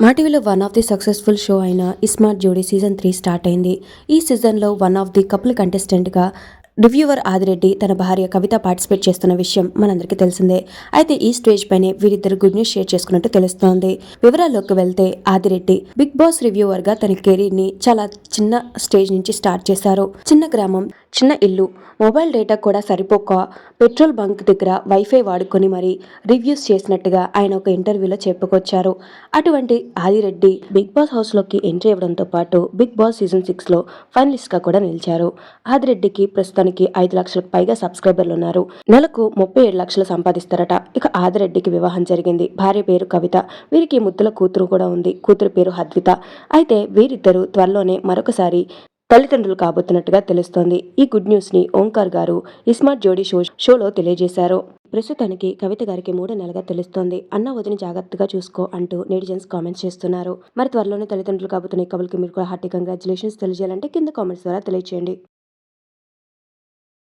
మా one of the successful show అయిన ismart Jodi season three start అయింది. ఈ సీజన్లో వన్ ఆఫ్ ది కపుల్ కంటెస్టెంట్గా రివ్యూవర్ ఆదిరెడ్డి తన భార్య కవిత పార్టిసిపేట్ చేస్తున్న విషయం మనందరికీ తెలిసిందే. అయితే ఈ స్టేజ్ పైనే వీరిద్దరు గుడ్ న్యూస్ షేర్ చేసుకున్నట్టు తెలుస్తోంది. వివరాల్లోకి వెళ్తే ఆదిరెడ్డి బిగ్ బాస్ రివ్యూవర్గా తన కెరీర్ని చాలా చిన్న స్టేజ్ నుంచి స్టార్ట్ చేశారు. చిన్న గ్రామం చిన్న ఇల్లు మొబైల్ డేటా కూడా సరిపోక పెట్రోల్ బంక్ దగ్గర వైఫై వాడుకొని మరి రివ్యూస్ చేసినట్టుగా ఆయన ఒక ఇంటర్వ్యూలో చెప్పుకొచ్చారు. అటువంటి ఆదిరెడ్డి బిగ్ బాస్ హౌస్లోకి ఎంట్రీ అవ్వడంతో పాటు బిగ్ బాస్ సీజన్ సిక్స్లో ఫైనలిస్ట్గా కూడా నిలిచారు. ఆదిరెడ్డికి ప్రస్తుతం ప్రస్తుతానికి ఐదు లక్షలకు పైగా సబ్స్క్రైబర్లు ఉన్నారు. నెలకు ముప్పై ఏడు లక్షలు సంపాదిస్తారట. ఇక ఆదిరెడ్డికి వివాహం జరిగింది. భార్య పేరు కవిత. వీరికి ముద్దుల కూతురు కూడా ఉంది. కూతురు పేరు హద్విత అయితే వీరిద్దరూ త్వరలోనే మరొకసారి తల్లిదండ్రులు కాబోతున్నట్టుగా తెలుస్తోంది. ఈ గుడ్ న్యూస్ని ఓంకార్ గారు ఇస్మార్ట్ జోడీ షో షోలో తెలియజేశారు. ప్రస్తుతానికి కవిత గారికి మూడో నెలగా తెలుస్తోంది. అన్న వదిని జాగ్రత్తగా చూసుకో అంటూ నెటిజన్స్ కామెంట్స్ చేస్తున్నారు. మరి త్వరలోనే తల్లిదండ్రులు కాబోతున్న ఈ కబుల్కి మీరు కూడా హార్టీ కంగ్రాచులేషన్స్ తెలియజేయాలంటే కింద కామెంట్స్ ద్వారా తెలియజేయండి